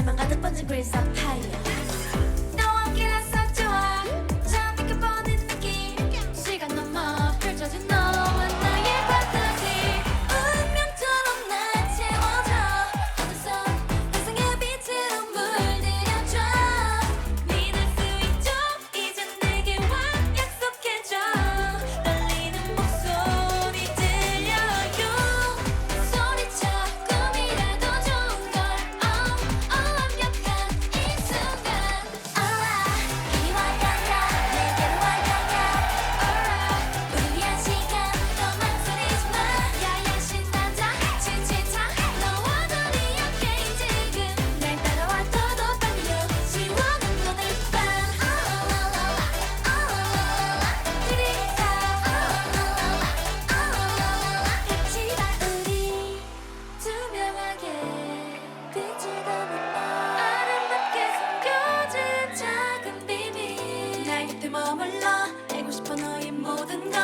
에만 가득 번진 그린 사파이어. 모든 것